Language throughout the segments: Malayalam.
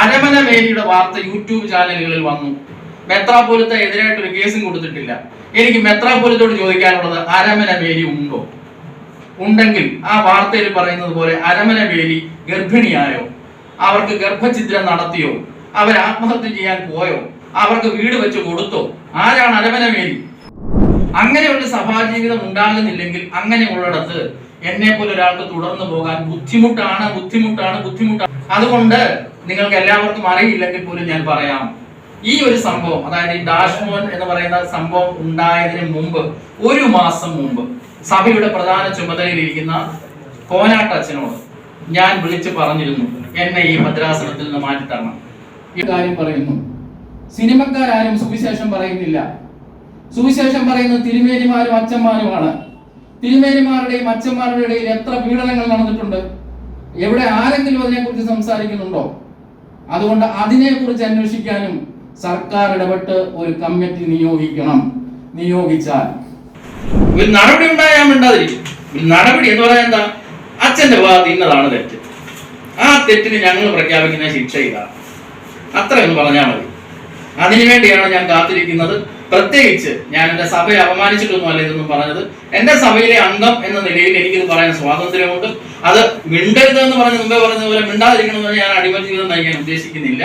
അരമന മേരിയുടെ വാർത്ത യൂട്യൂബ് ചാനലുകളിൽ വന്നു. മെത്രാപൊലത്തെ എതിരായിട്ട് ഒരു കേസും കൊടുത്തിട്ടില്ല. എനിക്ക് മെത്രാപൊലത്തോട് ചോദിക്കാനുള്ളത് അരമന മേരി ഉണ്ടോ? ഉണ്ടെങ്കിൽ ആ വാർത്തയിൽ പറയുന്നത് പോലെ അരമന വേലി ഗർഭിണിയായോ? അവർക്ക് ഗർഭഛിദ്രം നടത്തിയോ? അവർ ആത്മഹത്യ ചെയ്യാൻ പോയോ? അവർക്ക് വീട് വെച്ച് കൊടുത്തോ? ആരാണ് അരമന വേലി അങ്ങനെയുള്ള സഭാജീവിതം ഉണ്ടാകുന്നില്ലെങ്കിൽ അങ്ങനെയുള്ളിടത്ത് എന്നെ പോലെ ഒരാൾക്ക് തുടർന്നു പോകാൻ ബുദ്ധിമുട്ടാണ് ബുദ്ധിമുട്ടാണ് ബുദ്ധിമുട്ടാണ്. അതുകൊണ്ട് നിങ്ങൾക്ക് എല്ലാവർക്കും അറിയില്ലെങ്കിൽ പോലും ഞാൻ പറയാം. ഈ ഒരു സംഭവം അതായത് ഈ ഡാഷ്മോൻ എന്ന് പറയുന്ന സംഭവം ഉണ്ടായതിനു മുമ്പ് ഒരു മാസം മുമ്പ് സഭയുടെ പ്രധാന ചുമതലയിലിരിക്കുന്ന കോനാട്ടച്ഛനോട് ഞാൻ വിളിച്ചു പറഞ്ഞിരുന്നു എന്നെ ഈ ഭദ്രാസനത്തിൽ നിന്ന് മാറ്റി തരണം ഈ കാര്യം പറയുന്നു. സിനിമക്കാരും സുവിശേഷം പറയുന്നില്ല. സുവിശേഷം പറയുന്നത് തിരുമേനിമാരും അച്ഛന്മാരുമാണ്. തിരുമേനിമാരുടെയും അച്ഛന്മാരുടെയും എത്ര പീഡനങ്ങൾ നടന്നിട്ടുണ്ട്? എവിടെ ആരെങ്കിലും അതിനെക്കുറിച്ച് സംസാരിക്കുന്നുണ്ടോ? അതുകൊണ്ട് അതിനെക്കുറിച്ച് അന്വേഷിക്കാനും സർക്കാർ ഇടപെട്ട് ഒരു കമ്മിറ്റി നിയോഗിക്കണം. നിയോഗിച്ചാൽ. ഒരു നടപടി ഉണ്ടായാൽ മിണ്ടാതിരിക്കും. നടപടി എന്ന് പറയാൻ എന്താ? അച്ഛന്റെ ഭാഗത്ത് ഇന്നതാണ് തെറ്റ്. ആ തെറ്റിന് ഞങ്ങൾ പ്രഖ്യാപിക്കുന്ന ശിക്ഷ ഇതാണ് അത്ര എന്ന് പറഞ്ഞാൽ മതി. അതിനുവേണ്ടിയാണ് ഞാൻ കാത്തിരിക്കുന്നത്. പ്രത്യേകിച്ച് ഞാൻ എന്റെ സഭയെ അപമാനിച്ചിട്ടൊന്നുമല്ല ഇതൊന്നും പറഞ്ഞത്. എന്റെ സഭയിലെ അംഗം എന്ന നിലയിൽ എനിക്കിത് പറയാൻ സ്വാതന്ത്ര്യമുണ്ട്. അത് മിണ്ടരുത് എന്ന് പറഞ്ഞ മുമ്പേ പറഞ്ഞ പോലെ മിണ്ടാതിരിക്കണമെന്ന് ഞാൻ അടിമ ജീവിതം നയിക്കാൻ ഉദ്ദേശിക്കുന്നില്ല.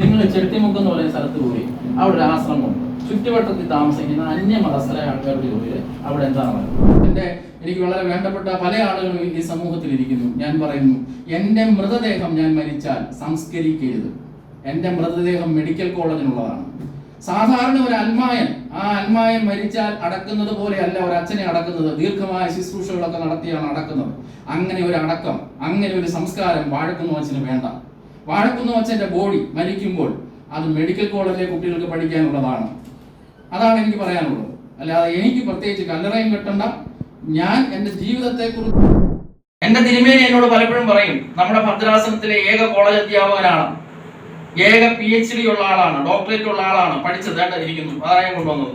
നിങ്ങൾ ചെട്ടിമുക്ക് എന്ന് പറയുന്ന സ്ഥലത്ത് പോയി. അവിടെ ഒരു ആശ്രമമുണ്ട്. ചുറ്റുവട്ടത്തിൽ താമസിക്കുന്ന അന്യ മതസ്ഥല ആൾക്കാരുടെ ജോലിയിൽ അവിടെ എന്താണ് എന്റെ എനിക്ക് വളരെ വേണ്ടപ്പെട്ട പല ആളുകളും ഈ സമൂഹത്തിൽ ഇരിക്കുന്നു ഞാൻ പറയുന്നു എന്റെ മൃതദേഹം ഞാൻ മരിച്ചാൽ സംസ്കരിക്കരുത്. എന്റെ മൃതദേഹം മെഡിക്കൽ കോളേജിനുള്ളതാണ്. സാധാരണ ഒരു അന്മായൻ ആ അന്മായൻ മരിച്ചാൽ അടക്കുന്നത് പോലെയല്ല ഒരു അച്ഛനെ അടക്കുന്നത്. ദീർഘമായ ശുശ്രൂഷകളൊക്കെ നടത്തിയാണ് അടക്കുന്നത്. അങ്ങനെ ഒരു അടക്കം അങ്ങനെ ഒരു സംസ്കാരം വാഴക്കുന്നു അച്ഛന് വേണ്ട. വാഴക്കുന്നു അച്ഛന്റെ ബോഡി മരിക്കുമ്പോൾ അത് മെഡിക്കൽ കോളേജിലെ കുട്ടികൾക്ക് പഠിക്കാനുള്ളതാണ്. അതാണ് എനിക്ക് പറയാനുള്ളത്. അല്ലാതെ എനിക്ക് പ്രത്യേകിച്ച് കല്ലറയും കെട്ടണ്ട. ഞാൻ ജീവിതത്തെ കുറിച്ച് എന്റെ തിരുമേനി എന്നോട് പലപ്പോഴും പറയും നമ്മുടെ ഭദ്രാസനത്തിലെ ഏക കോളേജ് അധ്യാപകനാണ്. ഏക പി എച്ച് ഡി ഉള്ള ആളാണ് ഡോക്ടറേറ്റ് ഉള്ള ആളാണ് പഠിച്ചത് കേട്ടോ ഇരിക്കുന്നു. അതായത് കൊണ്ടുവന്നത്?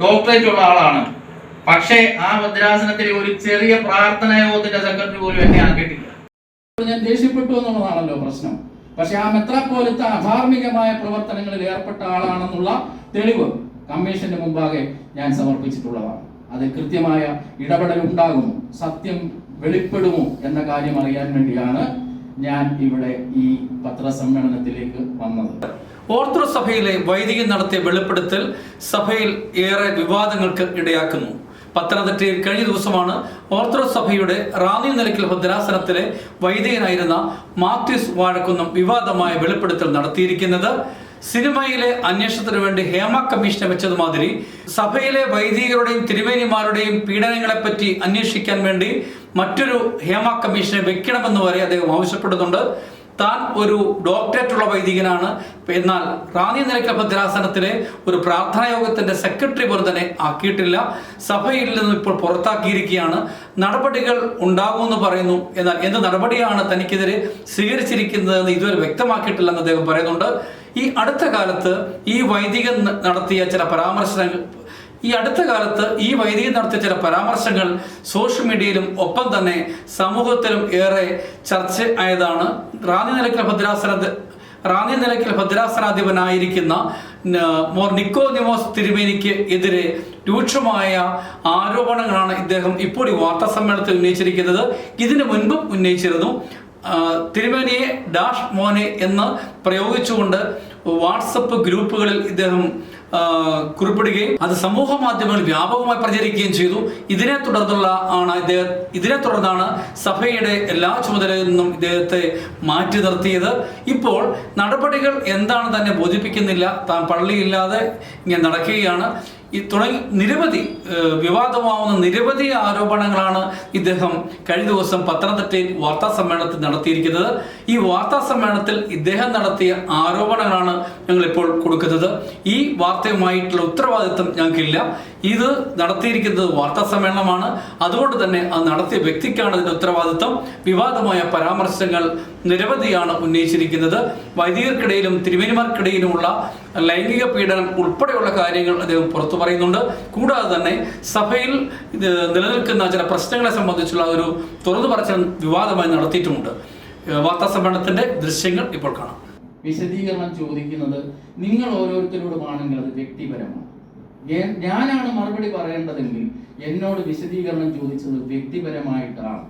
ഡോക്ടറേറ്റ് ഉള്ള ആളാണ്. പക്ഷേ ആ ഭദ്രാസനത്തിലെ ഒരു ചെറിയ പ്രാർത്ഥനാ യോഗത്തിന്റെ സെക്രട്ടറി പോലും എന്നെ ആക്കിയിട്ടില്ല. ഞാൻ ദേഷ്യപ്പെട്ടു എന്നുള്ളതാണല്ലോ പ്രശ്നം. പക്ഷെ ആ മെത്രാപ്പോലത്തെ അധാർമികമായ പ്രവർത്തനങ്ങളിൽ ഏർപ്പെട്ട ആളാണെന്നുള്ള തെളിവ് കമ്മീഷന്റെ മുമ്പാകെ ഞാൻ സമർപ്പിച്ചിട്ടുള്ളതാണ്. അത് കൃത്യമായ ഇടപെടൽ ഉണ്ടാകുമോ സത്യം വെളിപ്പെടുമോ എന്ന കാര്യം അറിയാൻ വേണ്ടിയാണ് ഞാൻ ഇവിടെ ഈ പത്രസമ്മേളനത്തിലേക്ക് വന്നത്. ഓർത്തഡോക്സ് സഭയിലെ വൈദികൻ നടത്തിയ വെളിപ്പെടുത്തൽ സഭയിൽ ഏറെ വിവാദങ്ങൾക്ക് ഇടയാക്കുന്നു. പത്തനംതിട്ടയിൽ കഴിഞ്ഞ ദിവസമാണ് ഓർത്തഡോക്സ് സഭയുടെ റാന്നി നിലയ്ക്കൽ ഭദ്രാസനത്തിലെ വൈദികനായിരുന്ന മാത്യൂസ് വാഴക്കുന്നം വിവാദമായ വെളിപ്പെടുത്തൽ നടത്തിയിരിക്കുന്നത്. സിനിമയിലെ അന്വേഷണത്തിന് വേണ്ടി ഹേമ കമ്മീഷനെ വെച്ചതുമാതിരി സഭയിലെ വൈദികരുടെയും തിരുമേനിമാരുടെയും പീഡനങ്ങളെപ്പറ്റി അന്വേഷിക്കാൻ വേണ്ടി മറ്റൊരു ഹേമ കമ്മീഷനെ വെക്കണമെന്ന് വരെ അദ്ദേഹം ആവശ്യപ്പെടുന്നുണ്ട്. താൻ ഒരു ഡോക്ടറേറ്റ് ഉള്ള വൈദികനാണ്. എന്നാൽ റാന്നി നിലയ്ക്കൽ ഭദ്രാസനത്തിലെ ഒരു പ്രാർത്ഥനാ യോഗത്തിന്റെ സെക്രട്ടറി പോലും തന്നെ ആക്കിയിട്ടില്ല. സഭയിൽ നിന്ന് ഇപ്പോൾ പുറത്താക്കിയിരിക്കുകയാണ്. നടപടികൾ ഉണ്ടാകുമെന്ന് പറയുന്നു. എന്നാൽ എന്ത് നടപടിയാണ് തനിക്കെതിരെ സ്വീകരിച്ചിരിക്കുന്നതെന്ന് ഇതുവരെ വ്യക്തമാക്കിയിട്ടില്ലെന്ന് അദ്ദേഹം പറയുന്നുണ്ട്. ഈ അടുത്ത കാലത്ത് ഈ വൈദികൻ നടത്തിയ ചില പരാമർശങ്ങൾ ഈ അടുത്ത കാലത്ത് ഈ വൈദികൻ നടത്തിയ ചില പരാമർശങ്ങൾ സോഷ്യൽ മീഡിയയിലും ഒപ്പം തന്നെ സമൂഹത്തിലും ഏറെ ചർച്ച ആയതാണ്. റാന്നി നിലയ്ക്കൽ ഭദ്രാസന റാന്നി നിലയ്ക്കൽ ഭദ്രാസനാധിപനായിരിക്കുന്ന മോർ നിക്കോ നിമോസ് തിരുമേനിക്ക് എതിരെ രൂക്ഷമായ ആരോപണങ്ങളാണ് ഇദ്ദേഹം ഇപ്പോൾ ഈ വാർത്താ സമ്മേളനത്തിൽ ഉന്നയിച്ചിരിക്കുന്നത്. ഇതിനു മുൻപും ഉന്നയിച്ചിരുന്നു. തിരുമേനിയെ ഡാഷ് മോനെ എന്ന് പ്രയോഗിച്ചുകൊണ്ട് വാട്സപ്പ് ഗ്രൂപ്പുകളിൽ ഇദ്ദേഹം കുറിപ്പിടുകയും അത് സമൂഹ മാധ്യമങ്ങളിൽ വ്യാപകമായി പ്രചരിക്കുകയും ചെയ്തു. ഇതിനെ തുടർന്നുള്ള ആണ് ഇദ്ദേഹം ഇതിനെ തുടർന്നാണ് സഭയുടെ എല്ലാ ചുമതലയിൽ നിന്നും ഇദ്ദേഹത്തെ മാറ്റി നിർത്തിയത്. ഇപ്പോൾ നടപടികൾ എന്താണ് തന്നെ ബോധിപ്പിക്കുന്നില്ല. താൻ പള്ളിയില്ലാതെ ഇങ്ങനെ നടക്കുകയാണ്. ഈ തുടങ്ങി നിരവധി വിവാദമാവുന്ന നിരവധി ആരോപണങ്ങളാണ് ഇദ്ദേഹം കഴിഞ്ഞ ദിവസം പത്തനംതിട്ടയിൽ വാർത്താ സമ്മേളനത്തിൽ നടത്തിയിരിക്കുന്നത്. ഈ വാർത്താ സമ്മേളനത്തിൽ ഇദ്ദേഹം നടത്തിയ ആരോപണങ്ങളാണ് ഞങ്ങൾ ഇപ്പോൾ കൊടുക്കുന്നത്. ഈ വാർത്തയുമായിട്ടുള്ള ഉത്തരവാദിത്വം ഞങ്ങൾക്കില്ല. ഇത് നടത്തിയിരിക്കുന്നത് വാർത്താ സമ്മേളനമാണ്. അതുകൊണ്ട് തന്നെ അത് നടത്തിയ വ്യക്തിക്കാണ് ഇതിന്റെ ഉത്തരവാദിത്വം. വിവാദമായ പരാമർശങ്ങൾ നിരവധിയാണ് ഉന്നയിച്ചിരിക്കുന്നത്. വൈദികർക്കിടയിലും തിരുമേനിമാർക്കിടയിലുമുള്ള ലൈംഗിക പീഡനം ഉൾപ്പെടെയുള്ള കാര്യങ്ങൾ അദ്ദേഹം പുറത്തു പറയുന്നുണ്ട്. കൂടാതെ തന്നെ സഭയിൽ നിലനിൽക്കുന്ന ചില പ്രശ്നങ്ങളെ സംബന്ധിച്ചുള്ള ഒരു തുറന്നു പറച്ചിൽ വിവാദമായി നടത്തിയിട്ടുമുണ്ട്. വാർത്താ സമ്മേളനത്തിന്റെ ദൃശ്യങ്ങൾ ഇപ്പോൾ കാണാം. വിശദീകരണം ചോദിക്കുന്നത് നിങ്ങൾ ഓരോരുത്തരോടുമാണെങ്കിൽ അത് വ്യക്തിപരമാണ്. ഞാനാണ് മറുപടി പറയേണ്ടതെങ്കിൽ എന്നോട് വിശദീകരണം ചോദിച്ചത് വ്യക്തിപരമായിട്ടാണ്.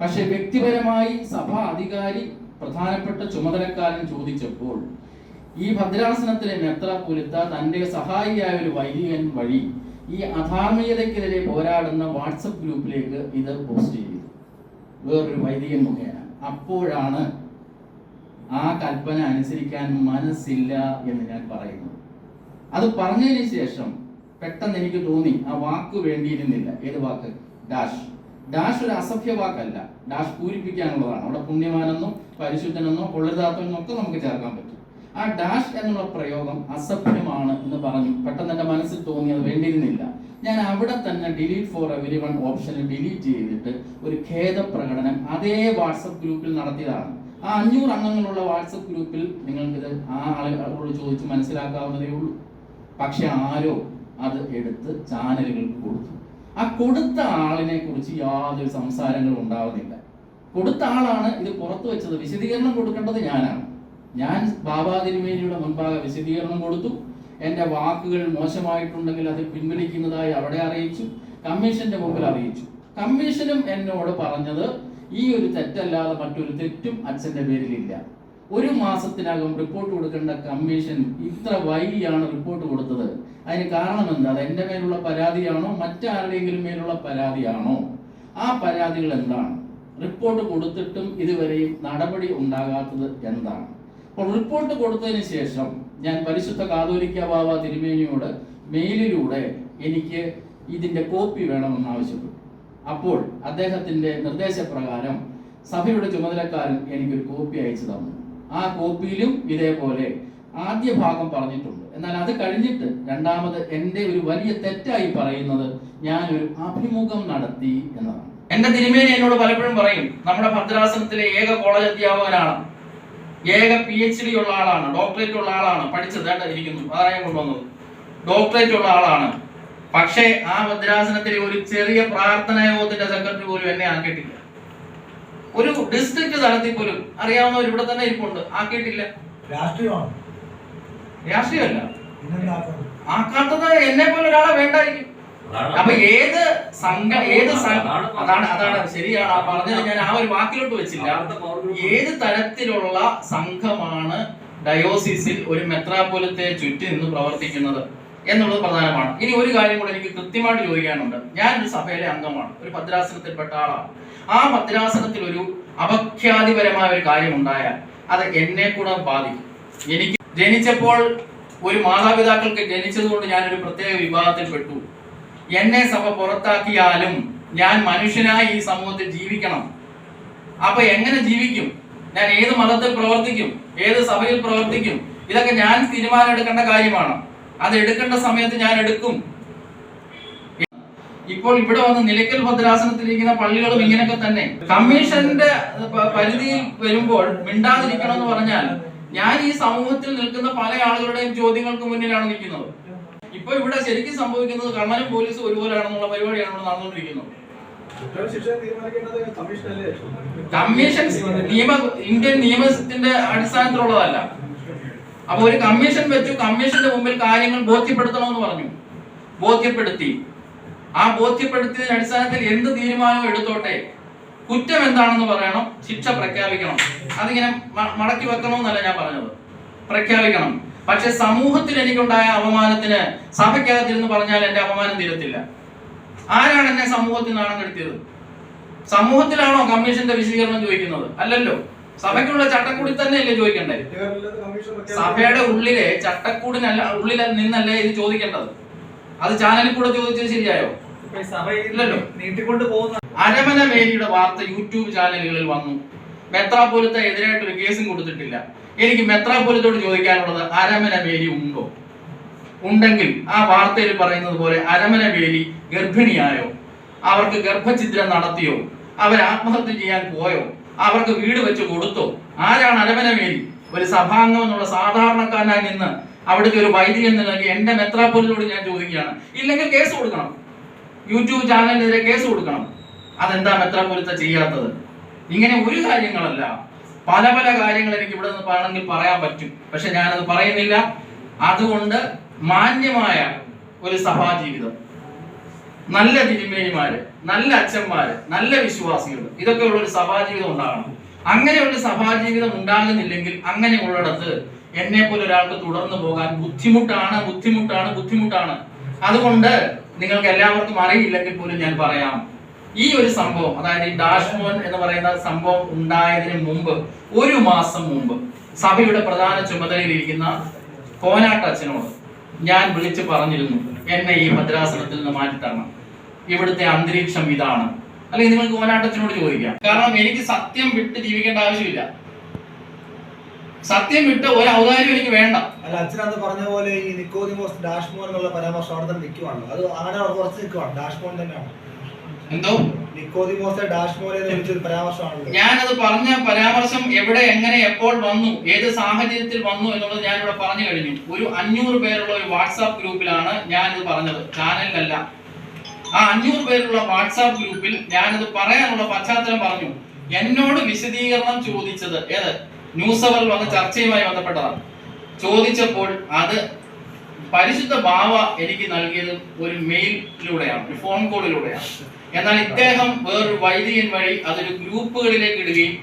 പക്ഷെ വ്യക്തിപരമായി സഭാ അധികാരി പ്രധാനപ്പെട്ട ചുമതലക്കാരൻ ചോദിച്ചപ്പോൾ ഈ ഭദ്രാസനത്തിലെ മെത്രാപൊലിത്ത തന്റെ സഹായിയായ ഒരു വൈദികൻ വഴി ഈ അധാർമികതയ്ക്കെതിരെ പോരാടുന്ന വാട്സപ്പ് ഗ്രൂപ്പിലേക്ക് ഇത് പോസ്റ്റ് ചെയ്തു. വേറൊരു വൈദികൻ മുഖേന. അപ്പോഴാണ് ആ കൽപ്പന അനുസരിക്കാൻ മനസ്സില്ല എന്ന് ഞാൻ പറയുന്നു അത് പറഞ്ഞതിന് ശേഷം പെട്ടെന്ന് എനിക്ക് തോന്നി ആ വാക്ക് വേണ്ടിയിരുന്നില്ല. ഏത് വാക്ക്? ഡാഷ്. ഡാഷ് ഒരു അസഭ്യ വാക്കല്ല. ഡാഷ് പൂരിപ്പിക്കാനുള്ളതാണ്. അവിടെ പുണ്യവാനെന്നോ പരിശുദ്ധനെന്നോ കൊള്ളരുതാത്തെന്നോ ഒക്കെ നമുക്ക് ചേർക്കാൻ പറ്റും. ആ ഡാഷ് എന്നുള്ള പ്രയോഗം അസഭ്യമാണ് എന്ന് പറഞ്ഞു പെട്ടെന്ന് എന്റെ മനസ്സിൽ തോന്നി അത് വേണ്ടിയിരുന്നില്ല. ഞാൻ അവിടെ തന്നെ ഡിലീറ്റ് ഫോർ എവരി വൺ ഓപ്ഷനിൽ ഡിലീറ്റ് ചെയ്തിട്ട് ഒരു ഖേദ പ്രകടനം അതേ വാട്സപ്പ് ഗ്രൂപ്പിൽ നടത്തിയതാണ്. ആ അഞ്ഞൂറ് അംഗങ്ങളുള്ള വാട്സപ്പ് ഗ്രൂപ്പിൽ നിങ്ങൾക്കിത് ആ ആളുകളോട് ചോദിച്ച് മനസ്സിലാക്കാവുന്നതേ ഉള്ളൂ. പക്ഷെ ആരോ അത് എടുത്ത് ചാനലുകൾക്ക് കൊടുത്തു. ആ കൊടുത്ത ആളിനെ കുറിച്ച് യാതൊരു സംസാരങ്ങളും ഉണ്ടാവുന്നില്ല. കൊടുത്ത ആളാണ് ഇത് പുറത്തു വെച്ചത്. വിശദീകരണം കൊടുക്കേണ്ടത് ഞാനാണ്. ഞാൻ ബാബാ തിരുമേനിയുടെ മുൻപാകെ വിശദീകരണം കൊടുത്തു. എന്റെ വാക്കുകൾ മോശമായിട്ടുണ്ടെങ്കിൽ അത് പിൻവലിക്കുന്നതായി അവിടെ അറിയിച്ചു. കമ്മീഷന്റെ മുമ്പിൽ അറിയിച്ചു. കമ്മീഷനും എന്നോട് പറഞ്ഞത് ഈ ഒരു തെറ്റല്ലാതെ മറ്റൊരു തെറ്റും അച്ഛന്റെ പേരിലില്ല. ഒരു മാസത്തിനകം റിപ്പോർട്ട് കൊടുക്കേണ്ട കമ്മീഷൻ ഇത്ര വൈകിയാണ് റിപ്പോർട്ട് കൊടുത്തത്. അതിന് കാരണം എന്താ? അത് എന്റെ മേലുള്ള പരാതിയാണോ? മറ്റാരുടെയെങ്കിലും മേലുള്ള പരാതിയാണോ? ആ പരാതികൾ എന്താണ്? റിപ്പോർട്ട് കൊടുത്തിട്ടും ഇതുവരെയും നടപടി ഉണ്ടാകാത്തത് എന്താണ്? അപ്പോൾ റിപ്പോർട്ട് കൊടുത്തതിന് ശേഷം ഞാൻ പരിശുദ്ധ കാതോലിക്ക ബാബ തിരുമേനിയോട് മെയിലിലൂടെ എനിക്ക് ഇതിന്റെ കോപ്പി വേണമെന്ന് ആവശ്യപ്പെട്ടു. അപ്പോൾ അദ്ദേഹത്തിന്റെ നിർദ്ദേശപ്രകാരം സഭയുടെ ചുമതലക്കാരൻ എനിക്കൊരു കോപ്പി അയച്ചു തന്നു. ആ കോപ്പിയിലും ഇതേപോലെ ആദ്യ ഭാഗം പറഞ്ഞിട്ടുള്ളൂ എന്നാൽ അത് കഴിഞ്ഞിട്ട് രണ്ടാമത് എന്റെ ഒരു വലിയ തെറ്റായി പറയുന്നത് ഞാൻ ഒരു അഭിമുഖം നടത്തി എന്നതാണ്. എന്റെ തിരുമേനി എന്നോട് പലപ്പോഴും പറയും നമ്മുടെ ഭദ്രാസനത്തിലെ ഏക കോളേജ് അധ്യാപകനാണ് ഏക പി എച്ച് ഡി ഉള്ള ആളാണ് ഡോക്ടറേറ്റ് ഉള്ള ആളാണ് പഠിച്ചത് ഇരിക്കുന്നു അതായത് കൊണ്ടുവന്നത്? ഡോക്ടറേറ്റ് ഉള്ള ആളാണ്. പക്ഷേ ആ ഭദ്രാസനത്തിലെ ഒരു ചെറിയ പ്രാർത്ഥനാ യോഗത്തിന്റെ സെക്രട്ടറി പോലും എന്നെ ആക്കിയിട്ടില്ല. ഒരു ഡിസ്ട്രിക്ട് തലത്തിൽ പോലും അറിയാവുന്നവർ ഇവിടെ തന്നെ ഇരിപ്പുണ്ട് ആക്കിയിട്ടില്ല. രാഷ്ട്രീയമാണ്. രാഷ്ട്രീയമല്ല. ആ ആക്കാത്തത് എന്നെ പോലെ ഒരാളെ വേണ്ടായിരിക്കും. അപ്പൊ ഏത് സംഘ ഏത് അതാണ് അതാണ് ശരിയാണ് ആ പറഞ്ഞത് ഞാൻ ആ ഒരു വാക്കിലോട്ട് വെച്ചില്ല. ഏത് തരത്തിലുള്ള സംഘമാണ് ഡയോസിസിൽ ഒരു മെത്രാപോലത്തെ ചുറ്റി നിന്ന് പ്രവർത്തിക്കുന്നത് എന്നുള്ളത് പ്രധാനമാണ്. ഇനി ഒരു കാര്യം കൂടെ എനിക്ക് കൃത്യമായിട്ട് ചോദിക്കാനുണ്ട്. ഞാൻ ഒരു സഭയിലെ അംഗമാണ്. ഒരു ഭദ്രാസനത്തിൽപ്പെട്ട ആളാണ്. ആ ഭദ്രാസനത്തിൽ ഒരു അപഖ്യാതിപരമായ ഒരു കാര്യം ഉണ്ടായാൽ അത് എന്നെ കൂടെ ബാധിക്കും. എനിക്ക് ജനിച്ചപ്പോൾ ഒരു മാതാപിതാക്കൾക്ക് ജനിച്ചതുകൊണ്ട് ഞാൻ ഒരു പ്രത്യേക വിഭാഗത്തിൽ പെട്ടു എന്നെ സഭ പുറത്താക്കിയാലും ഞാൻ മനുഷ്യനായി ഈ സമൂഹത്തിൽ ജീവിക്കണം. അപ്പൊ എങ്ങനെ ജീവിക്കും? ഞാൻ ഏത് മതത്തിൽ പ്രവർത്തിക്കും? ഏത് സഭയിൽ പ്രവർത്തിക്കും? ഇതൊക്കെ ഞാൻ തീരുമാനം എടുക്കേണ്ട കാര്യമാണ്. അത് എടുക്കേണ്ട സമയത്ത് ഞാൻ എടുക്കും. ഇപ്പോൾ ഇവിടെ വന്ന് നിലയ്ക്കൽ ഭദ്രാസനത്തിലിരിക്കുന്ന പള്ളികളും ഇങ്ങനെയൊക്കെ തന്നെ. കമ്മീഷന്റെ പരിധിയിൽ വരുമ്പോൾ മിണ്ടാതിരിക്കണം എന്ന് പറഞ്ഞാൽ ഞാൻ ഈ സമൂഹത്തിൽ നിൽക്കുന്ന പല ആളുകളുടെയും ചോദ്യങ്ങൾക്ക് മുന്നിലാണ് നിൽക്കുന്നത്. ഇപ്പൊ ഇവിടെ ശരിക്കും സംഭവിക്കുന്നത് കണ്ണനും പോലീസും ഒരുപോലെയാണെന്നുള്ള പരിപാടിയാണ് ഇവിടെ നടന്നുകൊണ്ടിരിക്കുന്നത്. കമ്മീഷൻ നിയമ ഇന്ത്യൻ നിയമത്തിന്റെ അടിസ്ഥാനത്തിലുള്ളതല്ല. അപ്പൊ ഒരു കമ്മീഷൻ വെച്ചു കമ്മീഷന്റെ മുമ്പിൽ കാര്യങ്ങൾ ബോധ്യപ്പെടുത്തണമെന്ന് പറഞ്ഞു. ബോധ്യപ്പെടുത്തി. ആ ബോധ്യപ്പെടുത്തിയതിന്റെ അടിസ്ഥാനത്തിൽ എന്ത് തീരുമാനവും എടുത്തോട്ടെ? കുറ്റം എന്താണെന്ന് പറയണം ശിക്ഷ പ്രഖ്യാപിക്കണം. അതിങ്ങനെ മടക്കി വെക്കണമെന്നല്ല ഞാൻ പറഞ്ഞത്. പ്രഖ്യാപിക്കണം. പക്ഷെ സമൂഹത്തിൽ എനിക്കുണ്ടായ അപമാനത്തിന് സഭയ്ക്കകത്തിരുന്ന് പറഞ്ഞാൽ എന്റെ അപമാനം തീരത്തില്ല. ആരാണ് എന്നെ സമൂഹത്തിൽ നാണം കെടുത്തിയത്? സമൂഹത്തിലാണോ കമ്മീഷന്റെ വിശദീകരണം ചോദിക്കുന്നത്? അല്ലല്ലോ. സഭയ്ക്കുള്ള ചട്ടക്കൂടി തന്നെയല്ലേ ചോദിക്കണ്ടേ? തെറ്റുകാരില്ലാത്ത കമ്മീഷൻ സഭയുടെ ഉള്ളിലെ ചട്ടക്കൂടിനല്ല ഉള്ളിൽ നിന്നല്ലേ ഇത് ചോദിക്കേണ്ടത്? അത് ചാനലിൽ കൂടെ ചോദിച്ചത് ശരിയായോ? സഭയില്ലല്ലോ. നീട്ടിക്കൊണ്ട് പോകുന്ന അരമന മേരിയുടെ വാർത്ത യൂട്യൂബ് ചാനലുകളിൽ വന്നു. മെത്രാപോലത്തെ എതിരായിട്ട് ഒരു കേസും കൊടുത്തിട്ടില്ല. എനിക്ക് മെത്രാപോലത്തോട് ചോദിക്കാനുള്ളത് അരമന വേലി ഉണ്ടോ? ഉണ്ടെങ്കിൽ ആ വാർത്തയിൽ പറയുന്നത് പോലെ അരമന വേലി ഗർഭിണിയായോ? അവർക്ക് ഗർഭഛിദ്രം നടത്തിയോ? അവർ ആത്മഹത്യ ചെയ്യാൻ പോയോ? അവർക്ക് വീട് വെച്ച് കൊടുത്തോ? ആരാണ് അരമന വേലി? ഒരു സഭാംഗം എന്നുള്ള സാധാരണക്കാരനായി നിന്ന് അവിടുത്തെ ഒരു വൈദികൻ നിലയ്ക്ക് എന്റെ മെത്രാപോലിനോട് ഞാൻ ചോദിക്കുകയാണ്. ഇല്ലെങ്കിൽ കേസ് കൊടുക്കണം. യൂട്യൂബ് ചാനലിനെതിരെ കേസ് കൊടുക്കണം. അതെന്താ മെത്രാപോലിത്ത ചെയ്യാത്തത്? ഇങ്ങനെ ഒരു കാര്യങ്ങളല്ല. പല പല കാര്യങ്ങൾ എനിക്ക് ഇവിടെ നിന്ന് പറയണമെങ്കിൽ പറയാൻ പറ്റും. പക്ഷെ ഞാനത് പറയുന്നില്ല. അതുകൊണ്ട് മാന്യമായ ഒരു സഭാജീവിതം. നല്ല തിരുമേനിമാര് നല്ല അച്ഛന്മാര് നല്ല വിശ്വാസികൾ ഇതൊക്കെ ഉള്ള ഒരു സഭാജീവിതം ഉണ്ടാകണം. അങ്ങനെയുള്ള സഭാജീവിതം ഉണ്ടാകുന്നില്ലെങ്കിൽ അങ്ങനെ ഉള്ളിടത്ത് എന്നെ പോലെ ഒരാൾക്ക് തുടർന്നു പോകാൻ ബുദ്ധിമുട്ടാണ് ബുദ്ധിമുട്ടാണ് ബുദ്ധിമുട്ടാണ്. അതുകൊണ്ട് നിങ്ങൾക്ക് എല്ലാവർക്കും അറിയില്ലെങ്കിൽ പോലും ഞാൻ പറയാം. ഈ ഒരു സംഭവം അതായത് ഈ ഡാഷ്മോൻ എന്ന് പറയുന്ന സംഭവം ഉണ്ടായതിന് മുമ്പ് ഒരു മാസം മുമ്പ് സഭയുടെ പ്രധാന ചുമതലയിലിരിക്കുന്ന കോനാട്ട് അച്ഛനോട് ഞാൻ വിളിച്ചു പറഞ്ഞിരുന്നു എന്നെ ഈ ഭദ്രാസനത്തിൽ നിന്ന് മാറ്റിത്തരണം. ഇവിടുത്തെ അന്തരീക്ഷം ഇതാണ്. അല്ലെങ്കിൽ നിങ്ങൾ കോനാട്ടച്ചനോട് ചോദിക്കാം. കാരണം എനിക്ക് സത്യം വിട്ട് ജീവിക്കേണ്ട ആവശ്യമില്ല. സത്യം വിട്ട് ഒരു ഔദാര്യം എനിക്ക് വേണ്ട. അല്ല അച്ഛനത് പറഞ്ഞ പോലെ ഈ നിക്കോദിമോസ് ഡാഷ്മോൻ എന്നുള്ള പരാമർശം അവിടെ തന്നെ നിൽക്കുവാണല്ലോ. അത് അങ്ങനെ കുറച്ച് നിൽക്കുവാണ്. ഡാഷ്മോൻ തന്നെയാണ്. എന്തോ? ഞാനത് പറഞ്ഞ പരാമർശം എവിടെ എങ്ങനെ എപ്പോൾ വന്നു ഏത് സാഹചര്യത്തിൽ വന്നു എന്നുള്ളത് ഞാൻ ഇവിടെ പറഞ്ഞു കഴിഞ്ഞു. ഒരു അഞ്ഞൂറ് പേരുള്ള ഒരു വാട്സാപ്പ് ഗ്രൂപ്പിലാണ് ഞാനിത് പറഞ്ഞത്. ചാനലിലല്ല. ആ അഞ്ഞൂറ് പേരുള്ള വാട്സാപ്പ് ഗ്രൂപ്പിൽ ഞാനിത് പറയാനുള്ള പശ്ചാത്തലം പറഞ്ഞു. എന്നോട് വിശദീകരണം ചോദിച്ചത് ഏത്? ന്യൂസ് അവറിൽ വന്ന ചർച്ചയുമായി ബന്ധപ്പെട്ടതാണ്. ചോദിച്ചപ്പോൾ അത് പരിശുദ്ധ ഭാവ എനിക്ക് നൽകിയത് ഒരു മെയിലിലൂടെയാണ് ഒരു ഫോൺ കോളിലൂടെയാണ് എന്നാൽ ഇദ്ദേഹം വേറൊരു വൈദികൻ വഴി അതൊരു ഗ്രൂപ്പുകളിലേക്ക് ഇടുകയും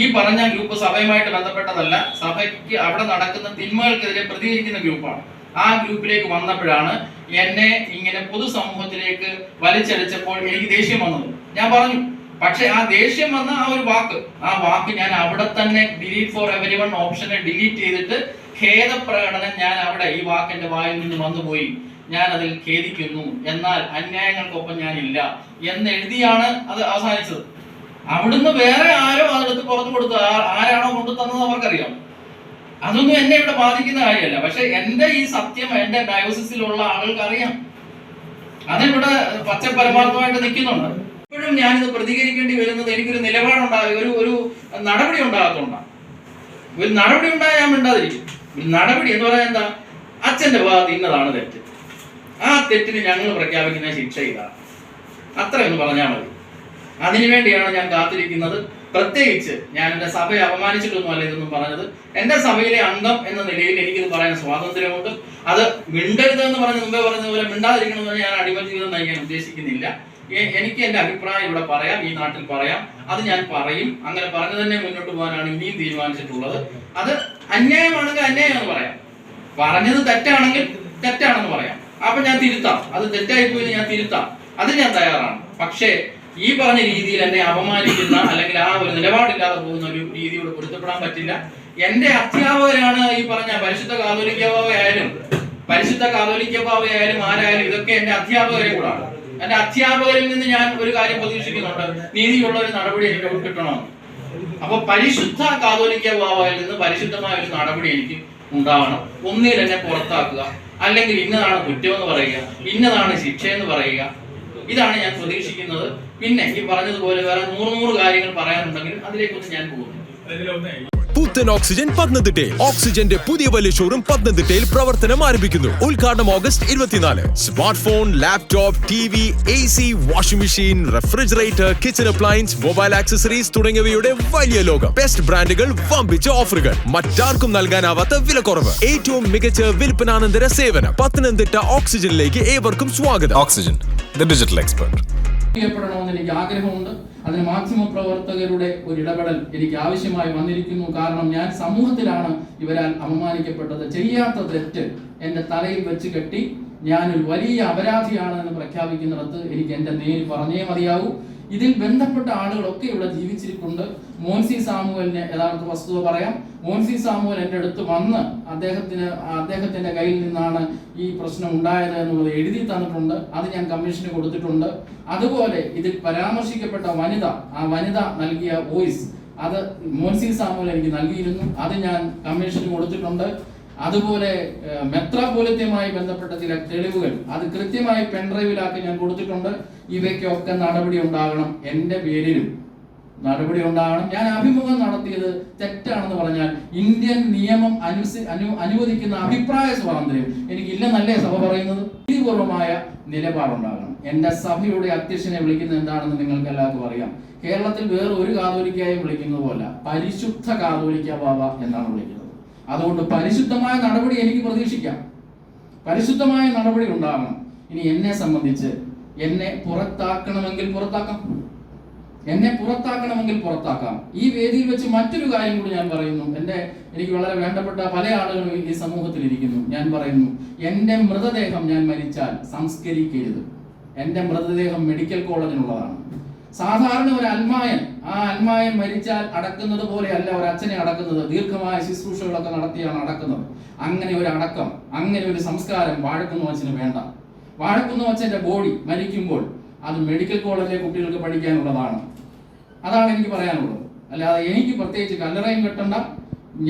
ഈ പറഞ്ഞ ഗ്രൂപ്പ് സഭയുമായിട്ട് ബന്ധപ്പെട്ടതല്ല സഭയ്ക്ക് അവിടെ നടക്കുന്ന തിന്മകൾക്കെതിരെ പ്രതികരിക്കുന്ന ഗ്രൂപ്പാണ്. ആ ഗ്രൂപ്പിലേക്ക് വന്നപ്പോഴാണ് എന്നെ ഇങ്ങനെ പൊതുസമൂഹത്തിലേക്ക് വലിച്ചടിച്ചപ്പോൾ എനിക്ക് ദേഷ്യം വന്നത്. ഞാൻ പറഞ്ഞു പക്ഷെ ആ ദേഷ്യം വന്ന ആ ഒരു വാക്ക് ആ വാക്ക് ഞാൻ അവിടെ തന്നെ ഡിലീറ്റ് ഫോർ എവരി വൺ ഓപ്ഷനെ ഡിലീറ്റ് ചെയ്തിട്ട് ഖേദപ്രകടനം ഞാൻ അവിടെ ഈ വാക്കിന്റെ വായിൽ നിന്ന് വന്നുപോയി. ഞാൻ അതിൽ ഖേദിക്കുന്നു. എന്നാൽ അന്യായങ്ങൾക്കൊപ്പം ഞാനില്ല എന്ന് എഴുതിയാണ് അത് അവസാനിച്ചത്. അവിടുന്ന് വേറെ ആരോ അതെടുത്ത് പുറത്തു കൊടുത്തു ആരാണോ കൊണ്ടു തന്നത് അവർക്കറിയാം. അതൊന്നും എന്നെ ഇവിടെ ബാധിക്കുന്ന കാര്യമല്ല. പക്ഷെ എന്റെ ഈ സത്യം എന്റെ ഡയോസിസിലുള്ള ആളുകൾക്ക് അറിയാം അതിവിടെ പച്ച പരമാർത്ഥമായിട്ട് നിൽക്കുന്നുണ്ട്. ഇപ്പോഴും ഞാനിത് പ്രതികരിക്കേണ്ടി വരുന്നത് എനിക്കൊരു നിലപാടുണ്ടാകും ഒരു ഒരു നടപടി ഉണ്ടാകത്തോണ്ടാണ് ഒരു നടപടി ഉണ്ടായാൽ ഞാൻ മിണ്ടാതിരിക്കും. നടപടി എന്ന് പറയാൻ എന്താ? അച്ഛന്റെ ഭാഗത്ത് ഇന്നതാണ് തെറ്റ്. ആ തെറ്റിന് ഞങ്ങൾ പ്രഖ്യാപിക്കുന്ന ശിക്ഷ ഇതാണ് അത്ര എന്ന് പറഞ്ഞാൽ മതി. അതിനുവേണ്ടിയാണ് ഞാൻ കാത്തിരിക്കുന്നത്. പ്രത്യേകിച്ച് ഞാൻ എന്റെ സഭയെ അപമാനിച്ചിട്ടൊന്നുമല്ല ഇതൊന്നും പറഞ്ഞത്. എന്റെ സഭയിലെ അംഗം എന്ന നിലയിൽ എനിക്കിത് പറയാൻ സ്വാതന്ത്ര്യമുണ്ട്. അത് മിണ്ടരുത് എന്ന് പറഞ്ഞ മുമ്പേ പറഞ്ഞതുപോലെ പോലെ മിണ്ടാതിരിക്കണമെന്ന് ഞാൻ അടിമ ജീവിതം നയിക്കാൻ ഉദ്ദേശിക്കുന്നില്ല. എനിക്ക് എന്റെ അഭിപ്രായം ഇവിടെ പറയാം. ഈ നാട്ടിൽ പറയാം. അത് ഞാൻ പറയും. അങ്ങനെ പറഞ്ഞു തന്നെ മുന്നോട്ട് പോകാനാണ് ഇനിയും തീരുമാനിച്ചിട്ടുള്ളത്. അത് അന്യായമാണെങ്കിൽ അന്യായം എന്ന് പറയാം. പറഞ്ഞത് തെറ്റാണെങ്കിൽ തെറ്റാണെന്ന് പറയാം. അപ്പൊ ഞാൻ തിരുത്താം. അത് തെറ്റായി പോയി ഞാൻ തിരുത്താം. അത് ഞാൻ തയ്യാറാണ്. പക്ഷേ ഈ പറഞ്ഞ രീതിയിൽ എന്നെ അപമാനിക്കുന്ന അല്ലെങ്കിൽ ആ ഒരു നിലപാടില്ലാതെ പോകുന്ന ഒരു രീതിയോട് പൊരുത്തപ്പെടാൻ പറ്റില്ല. എന്റെ അധ്യാപകരാണ് ഈ പറഞ്ഞ പരിശുദ്ധ കാതോലിക്ക ബാവയായാലും പരിശുദ്ധ കാതോലിക്ക ആയാലും ആരായാലും ഇതൊക്കെ എന്റെ അധ്യാപകരെ കൂടാണ്. എന്റെ അധ്യാപകരിൽ നിന്ന് ഞാൻ ഒരു കാര്യം പ്രതീക്ഷിക്കുന്നുണ്ട്. നീതിയുള്ള ഒരു നടപടി എനിക്ക് കിട്ടണമെന്ന്. അപ്പൊ പരിശുദ്ധ കാതോലിക്ക ബാവയിൽ നിന്ന് പരിശുദ്ധമായ ഒരു നടപടി എനിക്ക് ഉണ്ടാവണം. ഒന്നിൽ എന്നെ പുറത്താക്കുക. അല്ലെങ്കിൽ ഇന്നതാണ് കുറ്റം എന്ന് പറയുക ഇന്നതാണ് ശിക്ഷ എന്ന് പറയുക. ഇതാണ് ഞാൻ പ്രതീക്ഷിക്കുന്നത്. പിന്നെ ഈ പറഞ്ഞതുപോലെ വേറെ നൂറ് നൂറ് കാര്യങ്ങൾ പറയാനുണ്ടെങ്കിൽ അതിലേക്കൊന്നും ഞാൻ പോകുന്നു. പുത്തൻ ഓക്സിജൻ പത്തനംതിട്ടയിൽ ഓക്സിജന്റെ പുതിയ വലിയ ഷോറൂം പത്തനംതിട്ടയിൽ പ്രവർത്തനം ആരംഭിക്കുന്നു. ഉദ്ഘാടനം ഓഗസ്റ്റ് ഇരുപത്തിനാല്. Smart phone laptop T V A C washing machine refrigerator kitchen appliance mobile accessories തുടങ്ങിയവയുടെ വലിയ ലോകം. ബെസ്റ്റ് ബ്രാൻഡുകൾ വമ്പിച്ച ഓഫറുകൾ മറ്റാർക്കും നൽകാനാവാത്ത വിലക്കുറവ്. ഏറ്റവും മികച്ച വിൽപ്പനാനന്തര സേവനം. പത്തനംതിട്ട ഓക്സിജനിലേക്ക് ഏവർക്കും സ്വാഗതം. Oxygen digital expert. ചെയ്യപ്പെടണമെന്ന് എനിക്ക് ആഗ്രഹമുണ്ട്. അതിന് മാധ്യമ പ്രവർത്തകരുടെ ഒരു ഇടപെടൽ എനിക്ക് ആവശ്യമായി വന്നിരിക്കുന്നു. കാരണം ഞാൻ സമൂഹത്തിലാണ് ഇവരാൽ അപമാനിക്കപ്പെട്ടത്. ചെയ്യാത്ത തെറ്റ് എന്റെ തലയിൽ വെച്ച് കെട്ടി ഞാനൊരു വലിയ അപരാധിയാണ് എന്ന് പ്രഖ്യാപിക്കുന്നിടത്ത് എനിക്ക് എന്റെ നേര് പറഞ്ഞേ മതിയാവൂ. ഇതിൽ ബന്ധപ്പെട്ട ആളുകളൊക്കെ ഇവിടെ ജീവിച്ചിരിപ്പുണ്ട്. മോൻസി സാമുവലിനെ യഥാർത്ഥ വസ്തുത പറയാം. മോൻസി സാമുവൽ എന്റെ അടുത്ത് വന്ന് അദ്ദേഹത്തിന് അദ്ദേഹത്തിന്റെ കയ്യിൽ നിന്നാണ് ഈ പ്രശ്നം ഉണ്ടായത് എന്നുള്ളത് എഴുതി തന്നിട്ടുണ്ട്. അത് ഞാൻ കമ്മീഷന് കൊടുത്തിട്ടുണ്ട്. അതുപോലെ ഇതിൽ പരാമർശിക്കപ്പെട്ട വനിത ആ വനിത നൽകിയ വോയിസ് അത് മോൻസി സാമുവൽ എനിക്ക് നൽകിയിരുന്നു. അത് ഞാൻ കമ്മീഷന് കൊടുത്തിട്ടുണ്ട്. അതുപോലെ മെത്രാപോലിത്യമായി ബന്ധപ്പെട്ട ചില തെളിവുകൾ. അത് കൃത്യമായി പെൻഡ്രൈവിലാക്കി ഞാൻ കൊടുത്തിട്ടുണ്ട്. ഇവയ്ക്കൊക്കെ നടപടി ഉണ്ടാകണം എന്റെ പേരിലും. നടപടി ഉണ്ടാകണം. ഞാൻ അഭിമുഖം നടത്തിയത് തെറ്റാണെന്ന് പറഞ്ഞാൽ ഇന്ത്യൻ നിയമം അനുസ അനു അനുവദിക്കുന്ന അഭിപ്രായ സ്വാതന്ത്ര്യം. എനിക്കില്ലെന്നല്ലേ സഭ പറയുന്നത്? നീതിപൂർവമായ നിലപാടുണ്ടാകണം. എന്റെ സഭയുടെ അധ്യക്ഷനെ വിളിക്കുന്നത് എന്താണെന്ന് നിങ്ങൾക്ക് എല്ലാവർക്കും അറിയാം. കേരളത്തിൽ വേറെ ഒരു കാതോലിക്കായും വിളിക്കുന്നത് പോലെ പരിശുദ്ധ കാതോലിക്ക ബാബ എന്നാണ് വിളിക്കുന്നത്. അതുകൊണ്ട് പരിശുദ്ധമായ നടപടി എനിക്ക് പ്രതീക്ഷിക്കാം. പരിശുദ്ധമായ നടപടി ഉണ്ടാകണം ഇനി എന്നെ സംബന്ധിച്ച് എന്നെ പുറത്താക്കണമെങ്കിൽ പുറത്താക്കാം. എന്നെ പുറത്താക്കണമെങ്കിൽ പുറത്താക്കാം. ഈ വേദിയിൽ വെച്ച് മറ്റൊരു കാര്യം കൂടി ഞാൻ പറയുന്നു. എന്റെ എനിക്ക് വളരെ വേണ്ടപ്പെട്ട പല ആളുകളും ഈ സമൂഹത്തിൽ ഇരിക്കുന്നു. ഞാൻ പറയുന്നു എന്റെ മൃതദേഹം ഞാൻ മരിച്ചാൽ സംസ്കരിക്കരുത്. എന്റെ മൃതദേഹം മെഡിക്കൽ കോളേജിനുള്ളതാണ്. സാധാരണ ഒരു അൽമായൻ ആ അൽമായൻ മരിച്ചാൽ അടക്കുന്നത് പോലെയല്ല ഒരു അച്ഛനെ അടക്കുന്നത്. ദീർഘമായ ശുശ്രൂഷകളൊക്കെ നടത്തിയാണ് അടക്കുന്നത്. അങ്ങനെ ഒരു അടക്കം അങ്ങനെ ഒരു സംസ്കാരം വാഴക്കുന്ന അച്ഛന് വേണ്ട. വാഴക്കുന്ന അച്ഛന്റെ ബോഡി മരിക്കുമ്പോൾ അത് മെഡിക്കൽ കോളേജിലെ കുട്ടികൾക്ക് പഠിക്കാനുള്ളതാണ്. അതാണ് എനിക്ക് പറയാനുള്ളത്. അല്ലാതെ എനിക്ക് പ്രത്യേകിച്ച് കല്ലറയും കെട്ടണ്ട.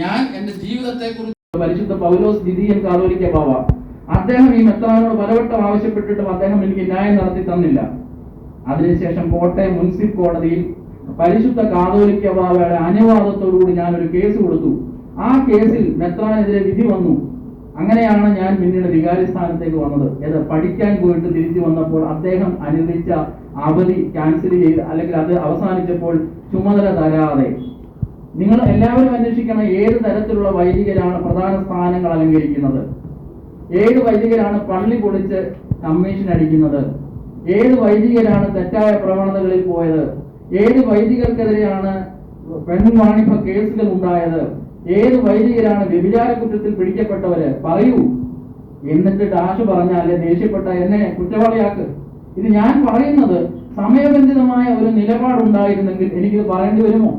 ഞാൻ എന്റെ ജീവിതത്തെ കുറിച്ച് പരിശുദ്ധ പൗലോസ് ദ്വിതീയൻ കാതോലിക്ക ബാബ അദ്ദേഹം ഈ മെത്രാനോട് പലവട്ടം ആവശ്യപ്പെട്ടിട്ടും അദ്ദേഹം എനിക്ക് ന്യായം നടത്തി തന്നില്ല. അതിനുശേഷം കോട്ടയം മുനിസിപ്പൽ കോടതിയിൽ പരിശുദ്ധ കാതോലിക്ക ബാബയുടെ അനുവാദത്തോടുകൂടി ഞാൻ ഒരു കേസ് കൊടുത്തു. ആ കേസിൽ മെത്രാനെതിരെ വിധി വന്നു. അങ്ങനെയാണ് ഞാൻ പിന്നീട് വികാരി സ്ഥാനത്തേക്ക് വന്നത്. ഏത് പഠിക്കാൻ പോയിട്ട് തിരിച്ചു വന്നപ്പോൾ അദ്ദേഹം അനുവദിച്ച അവധി ക്യാൻസൽ ചെയ്ത് അല്ലെങ്കിൽ അത് അവസാനിച്ചപ്പോൾ ചുമതല തരാതെ. നിങ്ങൾ എല്ലാവരും അന്വേഷിക്കണം ഏത് തരത്തിലുള്ള വൈദികരാണ് പ്രധാന സ്ഥാനങ്ങൾ അലങ്കരിക്കുന്നത്. ഏത് വൈദികരാണ് പള്ളി പൊളിച്ച് കമ്മീഷൻ അടിക്കുന്നത്? ഏത് വൈദികരാണ് തെറ്റായ പ്രവണതകളിൽ പോയത്? ഏത് വൈദികർക്കെതിരെയാണ് പെൺവാണിഭ കേസുകൾ ഉണ്ടായത്? ഏത് വൈദികരാണ് വ്യഭിചാര കുറ്റത്തിൽ പിടിക്കപ്പെട്ടവര്? പറയൂ. എന്നിട്ട് ഡാഷ് പറഞ്ഞാലേ ദേഷ്യപ്പെട്ട എന്നെ കുറ്റവാളിയാക്ക്. ഇത് ഞാൻ പറയുന്നത് സമയബന്ധിതമായ ഒരു നിലപാടുണ്ടായിരുന്നെങ്കിൽ എനിക്കിത് പറയേണ്ടി വരുമോ?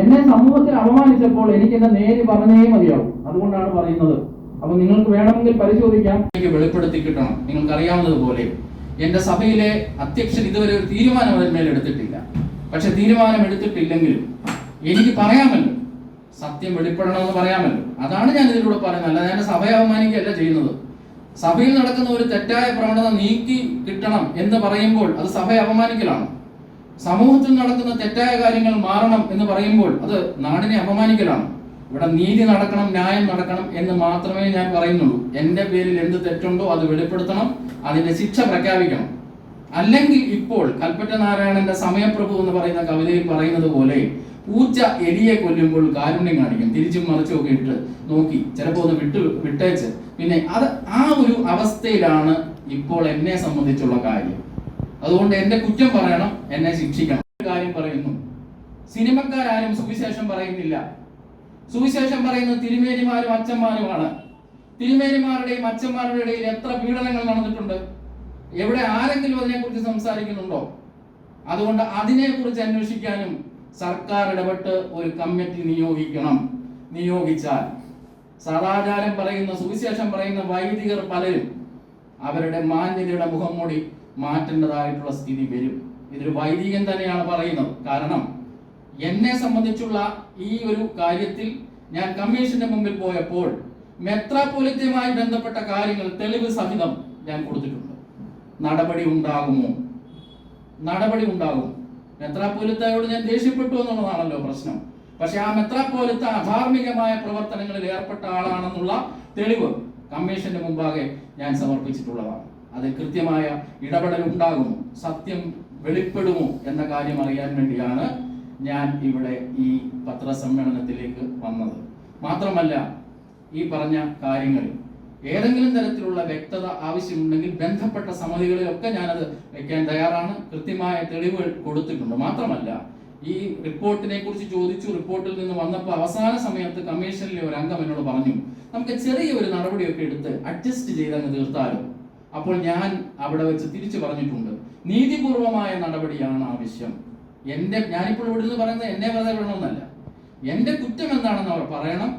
എന്നെ സമൂഹത്തിൽ അപമാനിച്ചപ്പോൾ എനിക്ക് എന്റെ നേരി പറഞ്ഞേ മതിയാവും. അതുകൊണ്ടാണ് പറയുന്നത്. അപ്പൊ നിങ്ങൾക്ക് വേണമെങ്കിൽ പരിശോധിക്കാം. വെളിപ്പെടുത്തി കിട്ടണം. നിങ്ങൾക്ക് അറിയാവുന്നതുപോലെ എന്റെ സഭയിലെ അധ്യക്ഷൻ ഇതുവരെ ഒരു തീരുമാനം അതിന്മേൽ എടുത്തിട്ടില്ല പക്ഷെ തീരുമാനം എടുത്തിട്ടില്ലെങ്കിലും എനിക്ക് പറയാമല്ലോ. സത്യം വെളിപ്പെടണമെന്ന് പറയാമല്ലോ. അതാണ് ഞാൻ ഇതിലൂടെ പറയുന്നത് അല്ല ഞാൻ സഭയെ അവമാനിക്കുകയല്ല ചെയ്യുന്നത്. സഭയിൽ നടക്കുന്ന ഒരു തെറ്റായ പ്രവണത നീക്കി കിട്ടണം എന്ന് പറയുമ്പോൾ അത് സഭയെ അപമാനിക്കലാണ്. സമൂഹത്തിൽ നടക്കുന്ന തെറ്റായ കാര്യങ്ങൾ മാറണം എന്ന് പറയുമ്പോൾ അത് നാടിനെ അപമാനിക്കലാണ്. ഇവിടെ നീതി നടക്കണം ന്യായം നടക്കണം എന്ന് മാത്രമേ ഞാൻ പറയുന്നുള്ളൂ. എന്റെ പേരിൽ എന്ത് തെറ്റുണ്ടോ അത് വെളിപ്പെടുത്തണം അതിന്റെ ശിക്ഷ പ്രഖ്യാപിക്കണം. അല്ലെങ്കിൽ ഇപ്പോൾ കൽപ്പറ്റ നാരായണന്റെ സമയപ്രഭു എന്ന് പറയുന്ന കവിതയിൽ പറയുന്നത് പോലെ പൂച്ച എലിയെ കൊല്ലുമ്പോൾ കാരുണ്യം കാണിക്കും. തിരിച്ചും മറിച്ചും ഒക്കെ ഇട്ട് നോക്കി. ചിലപ്പോൾ ഒന്ന് വിട്ട് വിട്ടേച്ച്. പിന്നെ അത് ആ ഒരു അവസ്ഥയിലാണ് ഇപ്പോൾ എന്നെ സംബന്ധിച്ചുള്ള കാര്യം. അതുകൊണ്ട് എന്റെ കുറ്റം പറയണം എന്നെ ശിക്ഷിക്കണം. കാര്യം പറയുന്നു. സിനിമക്കാരും സുവിശേഷം പറയുന്നില്ല. സുവിശേഷം പറയുന്നത് തിരുമേനിമാരും അച്ഛന്മാരുമാണ്. തിരുമേനിമാരുടെയും അച്ഛന്മാരുടെ ഇടയിൽ എത്ര പീഡനങ്ങൾ നടന്നിട്ടുണ്ട്? എവിടെ ആരെങ്കിലും അതിനെക്കുറിച്ച് സംസാരിക്കുന്നുണ്ടോ? അതുകൊണ്ട് അതിനെക്കുറിച്ച് അന്വേഷിക്കാനും സർക്കാർ ഇടപെട്ട് ഒരു കമ്മിറ്റി നിയോഗിക്കണം. നിയോഗിച്ചാൽ സദാചാരം പറയുന്ന സുവിശേഷം പറയുന്ന വൈദികർ പലരും അവരുടെ മാന്യതയുടെ മുഖം മൂടി മാറ്റേണ്ടതായിട്ടുള്ള സ്ഥിതി വരും. ഇതൊരു വൈദികൻ തന്നെയാണ് പറയുന്നത്. കാരണം എന്നെ സംബന്ധിച്ചുള്ള ഈ ഒരു കാര്യത്തിൽ ഞാൻ കമ്മീഷന്റെ മുമ്പിൽ പോയപ്പോൾ മെത്രാപൊലിത്യമായി ബന്ധപ്പെട്ട കാര്യങ്ങൾ തെളിവ് സഹിതം ഞാൻ കൊടുത്തിട്ടുണ്ട്. നടപടി ഉണ്ടാകുമോ? നടപടി ഉണ്ടാകും. മെത്രാപ്പൊലിത്തയോട് ഞാൻ ദേഷ്യപ്പെട്ടു എന്നുള്ളതാണല്ലോ പ്രശ്നം. പക്ഷെ ആ മെത്രാപ്പൊലിത്ത അധാർമികമായ പ്രവർത്തനങ്ങളിൽ ഏർപ്പെട്ട ആളാണെന്നുള്ള തെളിവ് കമ്മീഷന്റെ മുമ്പാകെ ഞാൻ സമർപ്പിച്ചിട്ടുള്ളതാണ്. അത് കൃത്യമായ ഇടപെടൽ ഉണ്ടാകുമോ സത്യം വെളിപ്പെടുമോ എന്ന കാര്യം അറിയാൻ വേണ്ടിയാണ് ഞാൻ ഇവിടെ ഈ പത്രസമ്മേളനത്തിലേക്ക് വന്നത്. മാത്രമല്ല ഈ പറഞ്ഞ കാര്യങ്ങളിൽ ഏതെങ്കിലും തരത്തിലുള്ള വ്യക്തത ആവശ്യമുണ്ടെങ്കിൽ ബന്ധപ്പെട്ട സമിതികളിലൊക്കെ ഞാനത് വയ്ക്കാൻ തയ്യാറാണ്. കൃത്യമായ തെളിവുകൾ കൊടുത്തിട്ടുണ്ട്. മാത്രമല്ല ഈ റിപ്പോർട്ടിനെ കുറിച്ച് ചോദിച്ചു റിപ്പോർട്ടിൽ നിന്ന് വന്നപ്പോൾ അവസാന സമയത്ത് കമ്മീഷനിലെ ഒരു അംഗം എന്നോട് പറഞ്ഞു നമുക്ക് ചെറിയ ഒരു നടപടിയൊക്കെ എടുത്ത് അഡ്ജസ്റ്റ് ചെയ്ത് അങ്ങ് തീർത്താലോ? അപ്പോൾ ഞാൻ അവിടെ വെച്ച് തിരിച്ചു പറഞ്ഞിട്ടുണ്ട്. നീതിപൂർവമായ നടപടിയാണ് ആവശ്യം. എന്റെ ഞാനിപ്പോൾ ഇവിടുന്ന് പറയുന്നത് എന്നെ വെറുതെ വിടണമെന്നല്ല. എന്റെ കുറ്റം എന്താണെന്ന് അവർ പറയണം.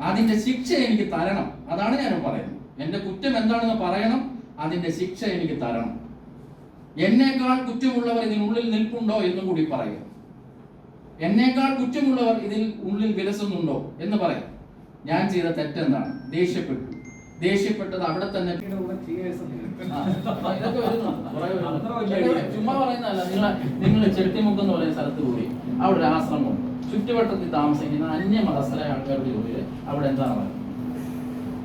അതിന്റെ ശിക്ഷ എനിക്ക് തരണം. അതാണ് ഞാൻ പറയുന്നത്. എന്റെ കുറ്റം എന്താണെന്ന് പറയണം. അതിന്റെ ശിക്ഷ എനിക്ക് തരണം. എന്നേക്കാൾ കുറ്റമുള്ളവർ ഇതിനുള്ളിൽ നിൽപ്പുണ്ടോ എന്നും കൂടി പറയുക. എന്നേക്കാൾ കുറ്റമുള്ളവർ ഇതിൽ ഉള്ളിൽ വിലസുന്നുണ്ടോ എന്ന് പറയാം ഞാൻ ചെയ്ത തെറ്റെന്താണ്? ദേഷ്യപ്പെട്ടു. ദേഷ്യപ്പെട്ടത് അവിടെ തന്നെ. ചുമ്മാ പറയുന്നതല്ല. നിങ്ങൾ നിങ്ങൾ ചെട്ടിമുക്ക് എന്ന് പറയുന്ന സ്ഥലത്ത് പോയി. അവിടെ ഒരു ആശ്രമം. ചുറ്റുവട്ടത്തിൽ താമസിക്കുന്ന അന്യ മതസ്ഥരായ ആൾക്കാരുടെ ജോലിയിൽ അവിടെ എന്താണ് പറയുന്നത്?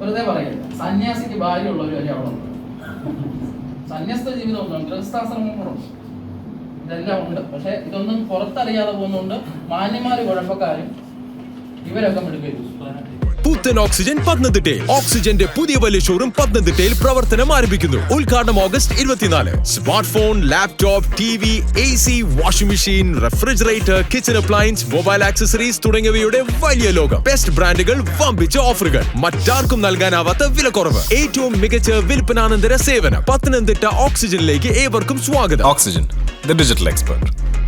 വെറുതെ പറയുക സന്യാസിക്ക് ഭാര്യ ഉള്ളവർ വരെ അവിടെ ഉണ്ട്. സന്യസ്ത ജീവിതമൊന്നും ഗൃഹസ്ഥാശ്രമങ്ങളുണ്ട്. ഇതെല്ലാം ഉണ്ട്. പക്ഷെ ഇതൊന്നും പുറത്തറിയാതെ പോകുന്നുണ്ട്. മാന്യന്മാര് കുഴപ്പക്കാരും ഇവരൊക്കെ മിടുക്കരും പുത്തൻ ഓക്സിജൻ പത്തനംതിട്ടയിൽ. ഓക്സിജന്റെ പുതിയ വലിയ ഷോറൂം പത്തനംതിട്ടയിൽ പ്രവർത്തനം ആരംഭിക്കുന്നു. ഉദ്ഘാടനം ഓഗസ്റ്റ് ഇരുപത്തിനാല്. Smart phone laptop T V A C washing machine refrigerator kitchen appliance mobile accessories തുടങ്ങിയവയുടെ വലിയ ലോകം. ബെസ്റ്റ് ബ്രാൻഡുകൾ വമ്പിച്ച ഓഫറുകൾ മറ്റാർക്കും നൽകാനാവാത്ത വിലക്കുറവ്. ഏറ്റവും മികച്ച വിൽപ്പനാനന്തര സേവനം. പത്തനംതിട്ട ഓക്സിജനിലേക്ക് ഏവർക്കും സ്വാഗതം. Oxygen digital expert.